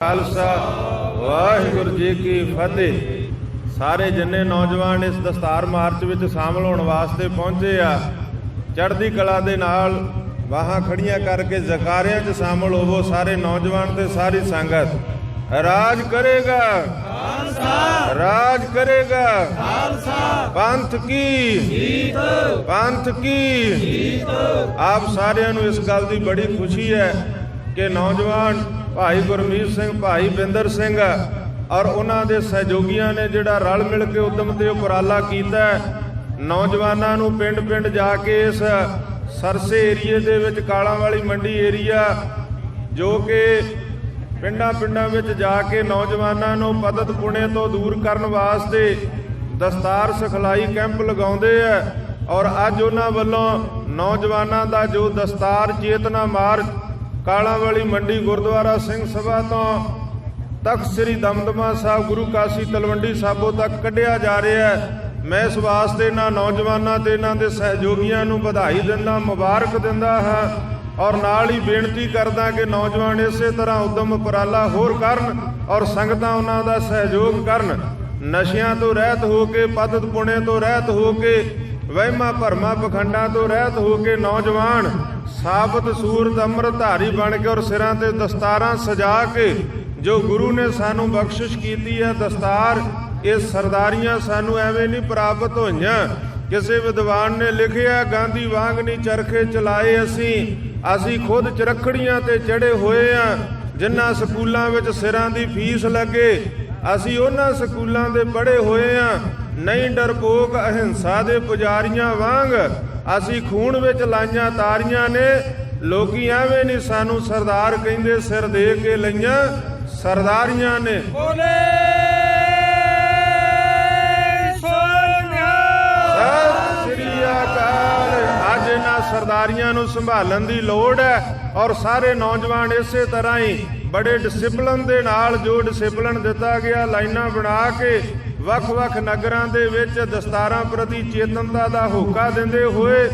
ਖਾਲਸਾ ਵਾਹਿਗੁਰੂ ਜੀ ਕੀ ਫਤਿਹ। ਸਾਰੇ ਜਿੰਨੇ ਨੌਜਵਾਨ ਇਸ ਦਸਤਾਰ ਮਾਰਚ ਵਿੱਚ ਸ਼ਾਮਲ ਹੋਣ ਵਾਸਤੇ ਪਹੁੰਚੇ ਆ ਚੜ੍ਹਦੀ ਕਲਾ ਦੇ ਨਾਲ ਬਾਹਾਂ ਖੜੀਆਂ ਕਰਕੇ ਜ਼ਕਾਰਿਆਂ 'ਚ ਸ਼ਾਮਲ ਹੋਵੋ ਸਾਰੇ ਨੌਜਵਾਨ ਤੇ ਸਾਰੀ ਸੰਗਤ। ਰਾਜ ਕਰੇਗਾ। ਖਾਲਸਾ। ਰਾਜ ਕਰੇਗਾ। ਖਾਲਸਾ। ਪੰਥ ਕੀ? ਜੀਤ। ਪੰਥ ਕੀ? ਜੀਤ। ਆਪ ਸਾਰਿਆਂ ਨੂੰ ਇਸ ਗੱਲ ਦੀ ਬੜੀ ਖੁਸ਼ੀ ਹੈ ਕਿ ਨੌਜਵਾਨ ਭਾਈ ਗੁਰਮੀਤ ਸਿੰਘ, ਭਾਈ ਬਿੰਦਰ ਸਿੰਘ ਔਰ ਉਹਨਾਂ ਦੇ ਸਹਿਯੋਗੀਆਂ ਨੇ ਜਿਹੜਾ ਰਲ ਮਿਲ ਕੇ ਉਦਮ ਤੇ ਉਪਰਾਲਾ ਕੀਤਾ ਨੌਜਵਾਨਾਂ ਨੂੰ ਪਿੰਡ-ਪਿੰਡ ਜਾ ਕੇ ਇਸ ਸਰਸੇ ਏਰੀਏ ਦੇ ਵਿੱਚ ਕਾਲਾਂ ਵਾਲੀ ਮੰਡੀ ਏਰੀਆ ਜੋ ਕਿ ਪਿੰਡਾਂ-ਪਿੰਡਾਂ ਵਿੱਚ ਜਾ ਕੇ ਨੌਜਵਾਨਾਂ ਨੂੰ ਪਦਤ ਪੁਣੇ ਤੋਂ ਦੂਰ ਕਰਨ ਵਾਸਤੇ ਦਸਤਾਰ ਸਿਖਲਾਈ ਕੈਂਪ ਲਗਾਉਂਦੇ ਆ ਔਰ ਅੱਜ ਉਹਨਾਂ ਵੱਲੋਂ ਨੌਜਵਾਨਾਂ ਦਾ ਜੋ ਦਸਤਾਰ ਚੇਤਨਾ ਮਾਰਚ ਕਾਲਾਂ ਵਾਲੀ ਮੰਡੀ ਗੁਰਦੁਆਰਾ ਸਿੰਘ ਸਭਾ ਤੋਂ ਤਖਤ ਸ੍ਰੀ ਦਮਦਮਾ ਸਾਹਿਬ ਗੁਰੂ ਕਾਸ਼ੀ ਤਲਵੰਡੀ ਸਾਬੋ ਤੱਕ ਕੱਢਿਆ ਜਾ ਰਿਹਾ ਹੈ। ਮੈਂ ਇਸ ਵਾਸਤੇ ਇਹਨਾਂ ਨੌਜਵਾਨਾਂ ਤੇ ਇਹਨਾਂ ਦੇ ਸਹਿਯੋਗੀਆਂ ਨੂੰ ਵਧਾਈ ਦਿੰਦਾ, ਮੁਬਾਰਕ ਦਿੰਦਾ ਹਾਂ ਔਰ ਨਾਲ ਹੀ ਬੇਨਤੀ ਕਰਦਾ ਕਿ ਨੌਜਵਾਨ ਇਸੇ ਤਰ੍ਹਾਂ ਉਦਮ ਉਪਰਾਲਾ ਹੋਰ ਕਰਨ ਔਰ ਸੰਗਤਾਂ ਉਹਨਾਂ ਦਾ ਸਹਿਯੋਗ ਕਰਨ। ਨਸ਼ਿਆਂ ਤੋਂ ਰਹਿਤ ਹੋ ਕੇ, ਪਦਤ ਪੁਣੇ ਤੋਂ ਰਹਿਤ ਹੋ ਕੇ, ਵਹਿਮਾਂ ਭਰਮਾਂ ਪਖੰਡਾਂ ਤੋਂ ਰਹਿਤ ਹੋ ਕੇ ਨੌਜਵਾਨ ਸਾਬਤ ਸੂਰਤ ਅੰਮ੍ਰਿਤ ਧਾਰੀ ਬਣ ਕੇ ਔਰ ਸਿਰਾਂ ਤੇ ਦਸਤਾਰਾਂ ਸਜਾ ਕੇ ਜੋ ਗੁਰੂ ਨੇ ਸਾਨੂੰ ਬਖਸ਼ਿਸ਼ ਕੀਤੀ ਹੈ, ਦਸਤਾਰ, ਇਹ ਸਰਦਾਰੀਆਂ ਸਾਨੂੰ ਐਵੇਂ ਨਹੀਂ ਪ੍ਰਾਪਤ ਹੋਈਆਂ। ਕਿਸੇ ਵਿਦਵਾਨ ਨੇ ਲਿਖਿਆ, ਗਾਂਧੀ ਵਾਂਗ ਨਹੀਂ ਚਰਖੇ ਚਲਾਏ ਅਸੀਂ ਅਸੀਂ ਖੁਦ ਚਰਖੜੀਆਂ ਤੇ ਚੜੇ ਹੋਏ ਆ। ਜਿਨ੍ਹਾਂ ਸਕੂਲਾਂ ਵਿੱਚ ਸਿਰਾਂ ਦੀ ਫੀਸ ਲੱਗੇ, ਅਸੀਂ ਉਹਨਾਂ ਸਕੂਲਾਂ ਦੇ ਪੜ੍ਹੇ ਹੋਏ ਆ। ਨਹੀਂ ਡਰਪੋਕ ਅਹਿੰਸਾ ਦੇ ਪੁਜਾਰੀਆਂ ਵਾਂਗ ਅਸੀਂ ਖੂਨ ਵਿੱਚ ਲਾਈਆਂ ਤਾਰੀਆਂ ਨੇ ਲੋਕੀ ਐਵੇਂ ਨਹੀਂ ਸਾਨੂੰ ਸਰਦਾਰ ਕਹਿੰਦੇ ਸਿਰ ਦੇ ਕੇ ਲਈਆਂ ਸਰਦਾਰੀਆਂ ਨੇ। ਬੋਲੇ ਸੋਨਿਆ। ਸਤਿ ਸ੍ਰੀ ਅਕਾਲ। ਅੱਜ ਇਹਨਾਂ ਸਰਦਾਰੀਆਂ ਨੂੰ ਸੰਭਾਲਣ ਦੀ ਲੋੜ ਹੈ ਔਰ ਸਾਰੇ ਨੌਜਵਾਨ ਇਸੇ ਤਰ੍ਹਾਂ ਹੀ ਬੜੇ ਡਿਸਪਲਿਨ ਦੇ ਨਾਲ ਜੋ ਡਿਸਪਲਿਨ ਦਿੱਤਾ ਗਿਆ ਲਾਈਨਾਂ ਬਣਾ ਕੇ ਵੱਖ-ਵੱਖ ਨਗਰਾਂ ਦੇ ਵਿੱਚ ਦਸਤਾਰਾਂ ਪ੍ਰਤੀ ਚੇਤਨਤਾ ਦਾ ਹੋਕਾ ਦਿੰਦੇ ਹੋਏ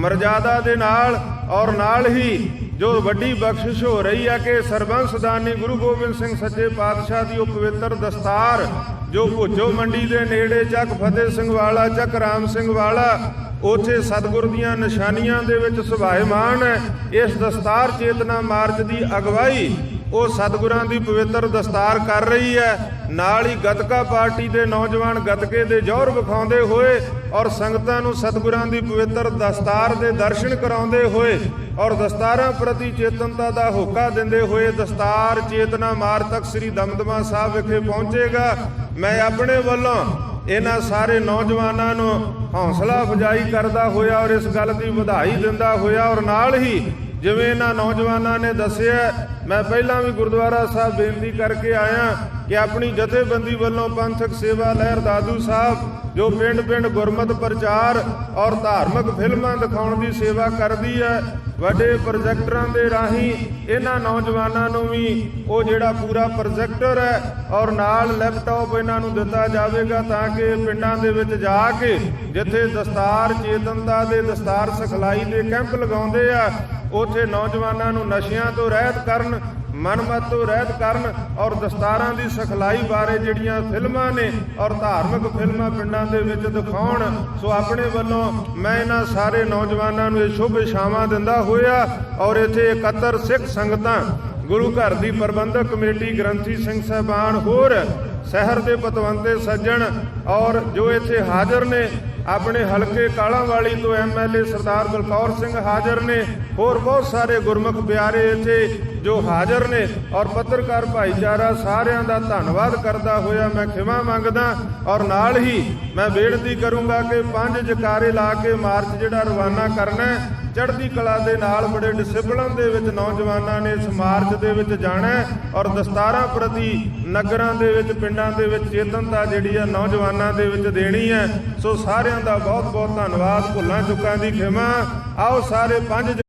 ਮਰਜ਼ਾਦਾ ਦੇ ਨਾਲ ਔਰ ਨਾਲ ਹੀ ਜੋ ਵੱਡੀ ਬਖਸ਼ਿਸ਼ ਹੋ ਰਹੀ ਹੈ ਕਿ ਸਰਬੰਸ ਦਾਨੀ ਗੁਰੂ ਗੋਬਿੰਦ ਸਿੰਘ ਸੱਚੇ ਪਾਤਸ਼ਾਹ ਦੀ ਉਹ ਪਵਿੱਤਰ ਦਸਤਾਰ, ਜੋ ਭੁੱਜੋ ਮੰਡੀ ਦੇ ਨੇੜੇ ਚੱਕ ਫਤਿਹ ਸਿੰਘ ਵਾਲਾ, ਚੱਕ ਰਾਮ ਸਿੰਘ ਵਾਲਾ, ਉਥੇ ਸਤਿਗੁਰ ਦੀਆਂ ਨਿਸ਼ਾਨੀਆਂ ਦੇ ਵਿੱਚ ਸੁਭਾਇਮਾਨ ਹੈ, ਇਸ ਦਸਤਾਰ ਚੇਤਨਾ ਮਾਰਚ ਦੀ ਅਗਵਾਈ ਉਹ ਸਤਿਗੁਰਾਂ ਦੀ ਪਵਿੱਤਰ ਦਸਤਾਰ ਕਰ ਰਹੀ ਹੈ। ਨਾਲ ਹੀ ਗਤਕਾ ਪਾਰਟੀ ਦੇ ਨੌਜਵਾਨ ਗਤਕੇ ਦੇ ਜੋਹਰ ਵਿਖਾਉਂਦੇ ਹੋਏ ਔਰ ਸੰਗਤਾਂ ਨੂੰ ਸਤਿਗੁਰਾਂ ਦੀ ਪਵਿੱਤਰ ਦਸਤਾਰ ਦੇ ਦਰਸ਼ਨ ਕਰਾਉਂਦੇ ਹੋਏ ਔਰ ਦਸਤਾਰਾਂ ਪ੍ਰਤੀ ਚੇਤਨਤਾ ਦਾ ਹੋਕਾ ਦਿੰਦੇ ਹੋਏ ਦਸਤਾਰ ਚੇਤਨਾ ਮਾਰ ਤੱਕ ਸ੍ਰੀ ਦਮਦਮਾ ਸਾਹਿਬ ਵਿਖੇ ਪਹੁੰਚੇਗਾ। ਮੈਂ ਆਪਣੇ ਵੱਲੋਂ ਇਹਨਾਂ ਸਾਰੇ ਨੌਜਵਾਨਾਂ ਨੂੰ ਹੌਸਲਾ ਅਫਜਾਈ ਕਰਦਾ ਹੋਇਆ ਔਰ ਇਸ ਗੱਲ ਦੀ ਵਧਾਈ ਦਿੰਦਾ ਹੋਇਆ ਔਰ ਨਾਲ ਹੀ ਜਿਵੇਂ ਇਹਨਾਂ ਨੌਜਵਾਨਾਂ ਨੇ ਦੱਸਿਆ, ਮੈਂ ਪਹਿਲਾਂ ਵੀ ਗੁਰਦੁਆਰਾ ਸਾਹਿਬ ਬੇਨਤੀ ਕਰਕੇ ਆਇਆ ਕਿ ਆਪਣੀ ਜਥੇਬੰਦੀ ਵੱਲੋਂ ਪੰਥਕ ਸੇਵਾ ਲਹਿਰ ਦਾਦੂ ਸਾਹਿਬ, ਜੋ ਪਿੰਡ-ਪਿੰਡ ਗੁਰਮਤ ਪ੍ਰਚਾਰ ਔਰ ਧਾਰਮਿਕ ਫਿਲਮਾਂ ਦਿਖਾਉਣ ਦੀ ਸੇਵਾ ਕਰਦੀ ਹੈ, ਵੱਡੇ ਪ੍ਰੋਜੈਕਟਰਾਂ ਦੇ ਰਾਹੀਂ ਇਹਨਾਂ ਨੌਜਵਾਨਾਂ ਨੂੰ ਵੀ ਉਹ ਜਿਹੜਾ ਪੂਰਾ ਪ੍ਰੋਜੈਕਟਰ ਹੈ ਔਰ ਨਾਲ ਲੈਪਟਾਪ ਇਹਨਾਂ ਨੂੰ ਦਿੱਤਾ ਜਾਵੇਗਾ ਤਾਂ ਕਿ ਪਿੰਡਾਂ ਦੇ ਵਿੱਚ ਜਾ ਕੇ ਜਿੱਥੇ ਦਸਤਾਰ ਚੇਤਨਤਾ ਦੇ ਦਸਤਾਰ ਸਿਖਲਾਈ ਦੇ ਕੈਂਪ ਲਗਾਉਂਦੇ ਆ ਉਥੇ ਨੌਜਵਾਨਾਂ ਨੂੰ ਨਸ਼ਿਆਂ ਤੋਂ ਰਹਿਤ ਕਰਨ, ਮਨਮਤ ਤੋਂ ਰਹਿਤ ਕਰਨ ਔਰ ਦਸਤਾਰਾਂ ਦੀ ਸਿਖਲਾਈ ਬਾਰੇ ਜਿਹੜੀਆਂ ਫਿਲਮਾਂ ਨੇ ਔਰ ਧਾਰਮਿਕ ਫਿਲਮਾਂ ਪਿੰਡਾਂ ਦੇ ਵਿੱਚ ਦਿਖਾਉਣ, ਸੋ ਆਪਣੇ ਵੱਲੋਂ ਮੈਂ ਇਹਨਾਂ ਸਾਰੇ ਨੌਜਵਾਨਾਂ ਨੂੰ ਇਹ ਸ਼ੁਭ ਇਸ਼ਾਵਾਂ ਦਿੰਦਾ ਹੋਇਆ ਔਰ ਇੱਥੇ ਇਕੱਤਰ ਸਿੱਖ ਸੰਗਤਾਂ, ਗੁਰੂ ਘਰ ਦੀ ਪ੍ਰਬੰਧਕ ਕਮੇਟੀ ਗ੍ਰੰਥੀ ਸਿੰਘ ਸਾਹਿਬਾਨ ਹੋਰ, ਸ਼ਹਿਰ ਦੇ ਪਤਵੰਤੇ ਸੱਜਣ ਔਰ ਜੋ ਇੱਥੇ ਹਾਜ਼ਰ ਨੇ ਆਪਣੇ ਹਲਕੇ ਕਾਲਾਂਵਾਲੀ ਤੋਂ ਐਮਐਲਏ ਸਰਦਾਰ ਬਲਕੌਰ ਸਿੰਘ ਹਾਜ਼ਰ ਨੇ, ਹੋਰ ਬਹੁਤ ਸਾਰੇ ਗੁਰਮੁਖ ਪਿਆਰੇ ਇੱਥੇ ਜੋ ਹਾਜ਼ਰ ਨੇ ਔਰ ਪੱਤਰਕਾਰ ਭਾਈਚਾਰਾ ਸਾਰਿਆਂ ਦਾ ਧੰਨਵਾਦ ਕਰਦਾ ਹੋਇਆ ਮੈਂ ਖਿਮਾ ਮੰਗਦਾ ਔਰ ਨਾਲ ਹੀ ਮੈਂ ਬੇਨਤੀ ਕਰੂੰਗਾ ਕਿ ਪੰਜ ਜਕਾਰੇ ਲਾ ਕੇ ਮਾਰਚ ਜਿਹੜਾ ਰਵਾਨਾ ਕਰਨਾ ਚੜ੍ਹਦੀ ਕਲਾ ਦੇ ਨਾਲ ਬੜੇ ਡਿਸਪਲਿਨ ਦੇ ਵਿੱਚ ਨੌਜਵਾਨਾਂ ਨੇ ਇਸ ਮਾਰਚ ਦੇ ਵਿੱਚ ਜਾਣਾ ਔਰ ਦਸਤਾਰਾਂ ਪ੍ਰਤੀ ਨਗਰਾਂ ਦੇ ਵਿੱਚ, ਪਿੰਡਾਂ ਦੇ ਵਿੱਚ ਚੇਤਨਤਾ ਜਿਹੜੀ ਹੈ ਨੌਜਵਾਨਾਂ ਦੇ ਵਿੱਚ ਦੇਣੀ ਹੈ। ਸੋ ਸਾਰਿਆਂ ਦਾ ਬਹੁਤ ਬਹੁਤ ਧੰਨਵਾਦ। ਭੁੱਲਾਂ ਚੁੱਕਾਂ ਦੀ ਖਿਮਾ। ਆਓ ਸਾਰੇ ਪੰਜ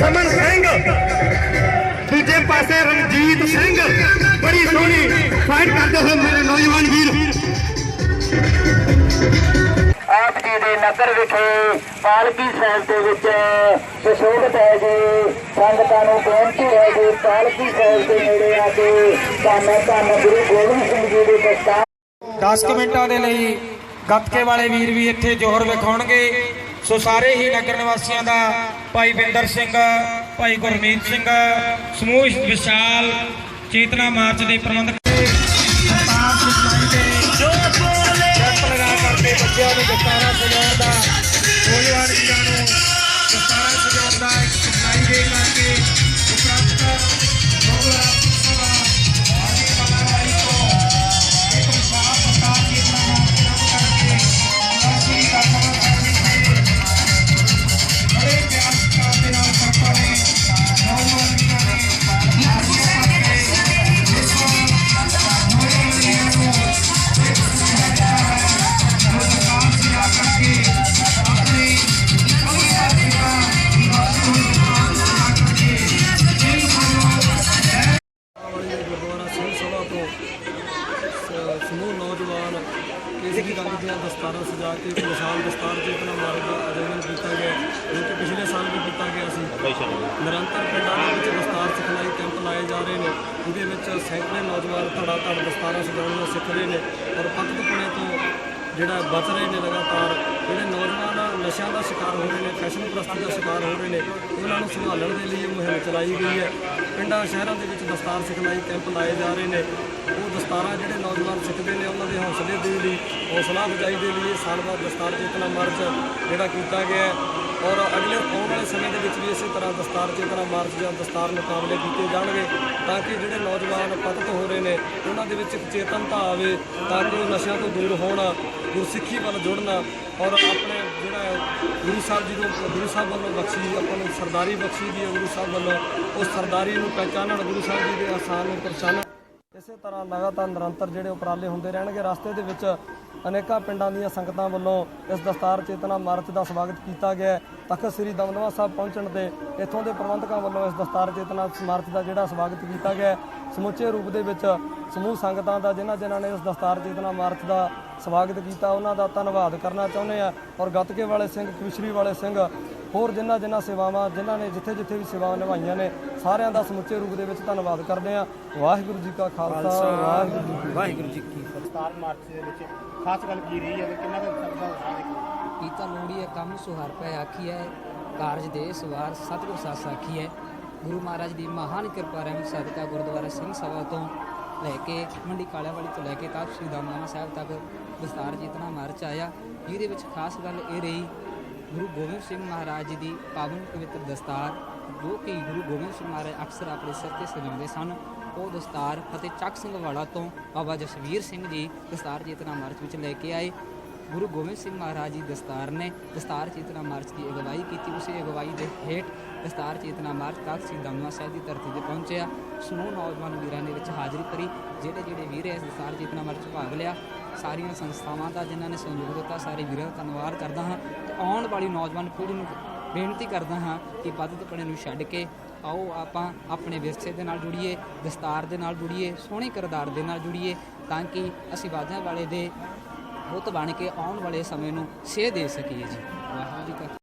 ਸਮਨ ਸਿੰਘ। ਦੂਜੇ ਪਾਸੇ ਰਣਜੀਤ ਸਿੰਘ। ਬੜੀ ਸੋਹਣੀ ਫਾਈਟ ਕਰਦੇ ਹੋਏ ਮੇਰੇ ਨੌਜਵਾਨ ਵੀਰ। ਆਪ ਜੀ ਦੇ ਨਗਰ ਵਿਖੇ ਪਾਲਕੀ ਸਾਹਿਬ ਦੇ ਵਿੱਚ ਸੁਸ਼ੋਭਿਤ ਹੈ ਜੀ। ਸੰਗਤਾਂ ਨੂੰ ਬੇਨਤੀ ਹੈ ਜੀ ਪਾਲਕੀ ਸਾਹਿਬ ਦੇ ਨੇੜੇ ਆ ਕੇ ਧੰਨ ਧੰਨ ਗੁਰੂ ਗੋਬਿੰਦ ਸਿੰਘ ਜੀ ਦੇ ਦਸਤਾਰ 10 ਕੁ ਮਿੰਟਾਂ ਦੇ ਲਈ ਗੱਤਕੇ ਵਾਲੇ ਵੀਰ ਵੀ ਇੱਥੇ ਜੋਹਰ ਵਿਖਾਉਣਗੇ। ਸੋ ਸਾਰੇ ਹੀ ਨਗਰ ਨਿਵਾਸੀਆਂ ਦਾ ਭਾਈ ਬਿੰਦਰ ਸਿੰਘ ਭਾਈ ਗੁਰਮੀਤ ਸਿੰਘ ਸਮੂਹ ਵਿਸ਼ਾਲ ਚੇਤਨਾ ਮਾਰਚ ਦੇ ਪ੍ਰਬੰਧਕ ਬੱਚਿਆਂ ਨੂੰ ਦਸਤਾਰਾਂ ਸਜਾਉਣ ਦਾ ਨੌਜਵਾਨ ਵੀਰਾਂ ਨੂੰ ਦਸਤਾਰਾਂ ਸਜਾਉਣ ਦਾ ਇੱਕ ਸਿਖਲਾਈ ਦੇ ਕਰਕੇ ਉਪਰੰਤ ਕੇਸਰੀ ਦਸਤਾਰਾਂ ਸਜਾ ਕੇ ਇੱਕ ਵਿਸ਼ਾਲ ਦਸਤਾਰ ਚੇਤਨਾ ਮਾਰਗ ਦਾ ਆਯੋਜਨ ਕੀਤਾ ਗਿਆ, ਜੋ ਕਿ ਪਿਛਲੇ ਸਾਲ ਵੀ ਕੀਤਾ ਗਿਆ ਸੀ। ਨਿਰੰਤਰ ਪਿੰਡਾਂ ਦੇ ਵਿੱਚ ਦਸਤਾਰ ਸਿਖਲਾਈ ਕੈਂਪ ਲਾਏ ਜਾ ਰਹੇ ਨੇ, ਜਿਹਦੇ ਵਿੱਚ ਸੈਂਕੜੇ ਨੌਜਵਾਨ ਧੜਾ ਧੜ ਦਸਤਾਰਾਂ ਸਜਾਉਣੀਆਂ ਸਿੱਖ ਰਹੇ ਨੇ ਔਰ ਪਤਕਪੁਣੇ ਤੋਂ ਜਿਹੜਾ ਬਚ ਰਹੇ ਨੇ ਲਗਾਤਾਰ, ਜਿਹੜੇ ਨੌਜਵਾਨ ਨਸ਼ਿਆਂ ਦਾ ਸ਼ਿਕਾਰ ਹੋ ਰਹੇ ਨੇ, ਫੈਸ਼ਨ ਪ੍ਰਸਤੀ ਦਾ ਸ਼ਿਕਾਰ ਹੋ ਰਹੇ ਨੇ, ਉਹਨਾਂ ਨੂੰ ਸੰਭਾਲਣ ਦੇ ਲਈ ਇਹ ਮੁਹਿੰਮ ਚਲਾਈ ਗਈ ਹੈ। ਪਿੰਡਾਂ, ਸ਼ਹਿਰਾਂ ਦੇ ਵਿੱਚ ਦਸਤਾਰ ਸਿਖਲਾਈ ਕੈਂਪ ਲਾਏ ਜਾ ਰਹੇ ਨੇ। ਉਹ ਦਸਤਾਰਾਂ ਜਿਹੜੇ ਨੌਜਵਾਨ ਸਿੱਖਦੇ ਨੇ, ਉਹਨਾਂ ਦੇ ਹੌਸਲੇ ਦੇ ਲਈ, ਹੌਸਲਾ ਅਫਜ਼ਾਈ ਦੇ ਲਈ ਸਾਲ ਬਾਅਦ ਦਸਤਾਰ ਚੇਤਨਾ ਮਾਰਚ ਜਿਹੜਾ ਕੀਤਾ ਗਿਆ ਔਰ ਅਗਲੇ ਆਉਣ ਵਾਲੇ ਸਮੇਂ ਦੇ ਵਿੱਚ ਵੀ ਇਸੇ ਤਰ੍ਹਾਂ ਦਸਤਾਰ ਚੇਤਨਾ ਮਾਰਚ ਜਾਂ ਦਸਤਾਰ ਮੁਕਾਬਲੇ ਕੀਤੇ ਜਾਣਗੇ ਤਾਂ ਕਿ ਜਿਹੜੇ ਨੌਜਵਾਨ ਪਤਿਤ ਹੋ ਰਹੇ ਨੇ, ਉਹਨਾਂ ਦੇ ਵਿੱਚ ਇੱਕ ਚੇਤਨਤਾ ਆਵੇ ਤਾਂ ਕਿ ਉਹ ਨਸ਼ਿਆਂ ਤੋਂ ਦੂਰ ਹੋਣ, ਗੁਰਸਿੱਖੀ ਵੱਲ ਜੁੜਨ ਔਰ ਆਪਣੇ ਜਿਹੜਾ ਗੁਰੂ ਸਾਹਿਬ ਜੀ ਨੂੰ, ਗੁਰੂ ਸਾਹਿਬ ਵੱਲੋਂ ਬਖਸ਼ੀ, ਆਪਾਂ ਨੂੰ ਸਰਦਾਰੀ ਬਖਸ਼ੀ ਦੀ ਹੈ ਗੁਰੂ ਸਾਹਿਬ ਵੱਲੋਂ। ਉਸ ਸਰਦਾਰੀ ਨੂੰ ਪਹਿਚਾਨਣ, ਗੁਰੂ ਸਾਹਿਬ ਜੀ ਦੇ ਆਸਾਨ ਨੂੰ ਪਛਾਣਨ ਇਸੇ ਤਰ੍ਹਾਂ ਲਗਾਤਾਰ ਨਿਰੰਤਰ ਜਿਹੜੇ ਉਪਰਾਲੇ ਹੁੰਦੇ ਰਹਿਣਗੇ, ਰਸਤੇ ਦੇ ਵਿੱਚ ਅਨੇਕਾਂ ਪਿੰਡਾਂ ਦੀਆਂ ਸੰਗਤਾਂ ਵੱਲੋਂ ਇਸ ਦਸਤਾਰ ਚੇਤਨਾ ਮਾਰਚ ਦਾ ਸਵਾਗਤ ਕੀਤਾ ਗਿਆ ਤਖਤ ਸ੍ਰੀ ਦਮਦਮਾ ਸਾਹਿਬ ਪਹੁੰਚਣ ਤੇ ਇੱਥੋਂ ਦੇ ਪ੍ਰਬੰਧਕਾਂ ਵੱਲੋਂ ਇਸ ਦਸਤਾਰ ਚੇਤਨਾ ਮਾਰਚ ਦਾ ਜਿਹੜਾ ਸਵਾਗਤ ਕੀਤਾ ਗਿਆ ਸਮੁੱਚੇ ਰੂਪ ਦੇ ਵਿੱਚ ਸਮੂਹ ਸੰਗਤਾਂ ਦਾ, ਜਿਨ੍ਹਾਂ ਜਿਨ੍ਹਾਂ ਨੇ ਇਸ ਦਸਤਾਰ ਚੇਤਨਾ ਮਾਰਚ ਦਾ ਸਵਾਗਤ ਕੀਤਾ, ਉਹਨਾਂ ਦਾ ਧੰਨਵਾਦ ਕਰਨਾ ਚਾਹੁੰਦੇ ਆ ਔਰ ਗੱਤਕੇ ਵਾਲੇ ਸਿੰਘ ਕਵਿਸ਼ਰੀ ਵਾਲੇ ਸਿੰਘ ਹੋਰ ਜਿਨ੍ਹਾਂ ਜਿਨ੍ਹਾਂ ਸੇਵਾਵਾਂ ਜਿਨ੍ਹਾਂ ਨੇ ਜਿੱਥੇ ਜਿੱਥੇ ਵੀ ਸੇਵਾਵਾਂ ਨਿਭਾਈਆਂ ਨੇ ਸਾਰਿਆਂ ਦਾ ਸਮੁੱਚੇ ਰੂਪ ਦੇ ਵਿੱਚ ਧੰਨਵਾਦ ਕਰਦੇ ਆ ਵਾਹਿਗੁਰੂ ਜੀ ਕਾ ਖਾਲਸਾ ਵਾਹਿਗੁਰੂ ਜੀ ਕੀ ਵਾਹਿਗੁਰੂ ਜੀ ਕੀ ਮਾਰਚ ਦੇ ਵਿੱਚ ਖਾਸ ਗੱਲ ਕੀ ਰਹੀ ਹੈ ਤੇ ਕਿੰਨਾ ਕੁ ਸਰਦਾ ਉਤਸ਼ਾਹ ਦੇਖਿਆ ਕੀਤਾ ਲੋੜੀਏ ਕੰਮ ਸੁਹਰ ਪੈ ਆਖੀਐ ਕਾਰਜ ਦੇ ਸਵਾਰ ਸਤਿਗੁਰ ਸਾਸ ਆਖੀਐ ਗੁਰੂ ਮਹਾਰਾਜ ਦੀ ਮਹਾਨ ਕਿਰਪਾ ਰਹਿਮ ਸਦਕਾ ਗੁਰਦੁਆਰਾ ਸਿੰਘ ਸਭਾ ਤੋਂ ਲੈ ਕੇ ਮੰਡੀ ਕਾਲਿਆਂ ਵਾਲੀ ਤੋਂ ਲੈ ਕੇ ਤਖਤ ਸ੍ਰੀ ਦਮਦਮਾ ਸਾਹਿਬ ਤੱਕ ਵਿਸਤਾਰ ਜੀਤਨਾ ਮਾਰਚ ਆਇਆ। ਜਿਹਦੇ ਵਿੱਚ ਖਾਸ ਗੱਲ ਇਹ ਰਹੀ ਗੁਰੂ ਗੋਬਿੰਦ ਸਿੰਘ ਮਹਾਰਾਜ ਜੀ ਦੀ ਪਾਵਨ ਪਵਿੱਤਰ ਦਸਤਾਰ, ਜੋ ਕਿ ਗੁਰੂ ਗੋਬਿੰਦ ਸਿੰਘ ਮਹਾਰਾਜ ਅਕਸਰ ਆਪਣੇ ਸਿਰ ਤੇ ਸਜਾਉਂਦੇ ਸਨ, ਉਹ ਦਸਤਾਰ ਅਤੇ ਚੱਕ ਸਿੰਘ ਵਾਲਾ ਤੋਂ ਬਾਬਾ ਜਸਵੀਰ ਸਿੰਘ ਜੀ ਦਸਤਾਰ ਚੇਤਨਾ ਮਾਰਚ ਵਿੱਚ ਲੈ ਕੇ ਆਏ। ਗੁਰੂ ਗੋਬਿੰਦ ਸਿੰਘ ਮਹਾਰਾਜ ਜੀ ਦਸਤਾਰ ਨੇ ਦਸਤਾਰ ਚੇਤਨਾ ਮਾਰਚ ਦੀ ਅਗਵਾਈ ਕੀਤੀ। ਉਸੇ ਅਗਵਾਈ ਦੇ ਹੇਠ ਦਸਤਾਰ ਚੇਤਨਾ ਮਾਰਚ ਤੱਕ ਸ੍ਰੀ ਦਮਦਮਾ ਸਾਹਿਬ ਦੀ ਧਰਤੀ ਤੇ ਪਹੁੰਚਿਆ। ਸਮੂਹ ਨੌਜਵਾਨ ਵੀਰਾਂ ਨੇ ਵਿੱਚ ਹਾਜ਼ਰੀ ਭਰੀ। ਜਿਹੜੇ ਜਿਹੜੇ ਵੀਰ ਇਸ ਦਸਤਾਰ ਚੇਤਨਾ ਮਾਰਚ ਭਾਗ ਲਿਆ ਸਾਰੀਆਂ ਸੰਸਥਾਵਾਂ ਦਾ ਜਿਨ੍ਹਾਂ ਨੇ ਸਹਿਯੋਗ ਦਿੱਤਾ, ਸਾਰੇ ਵੀਰਾਂ ਦਾ ਧੰਨਵਾਦ ਕਰਦਾ ਹਾਂ ਤੇ ਆਉਣ ਵਾਲੀ ਨੌਜਵਾਨ ਪੀੜ੍ਹੀ ਨੂੰ ਬੇਨਤੀ ਕਰਦਾ ਹਾਂ ਕਿ ਪੱਤਪਣੇ ਨੂੰ ਛੱਡ ਕੇ ਆਓ, ਆਪਾਂ ਆਪਣੇ ਵਿਰਸੇ ਦੇ ਨਾਲ ਜੁੜੀਏ, ਦਸਤਾਰ ਦੇ ਨਾਲ ਜੁੜੀਏ, ਸੋਹਣੇ ਕਿਰਦਾਰ ਦੇ ਨਾਲ ਜੁੜੀਏ ਤਾਂ ਕਿ ਅਸੀਂ ਵਾਦਿਆਂ ਵਾਲੇ ਦੇ ਬੁੱਤ ਬਣ ਕੇ ਆਉਣ ਵਾਲੇ ਸਮੇਂ ਨੂੰ ਸੇਧ ਦੇ ਸਕੀਏ ਜੀ। ਵਾਹਿਗੁਰੂ ਜੀ ਕਾ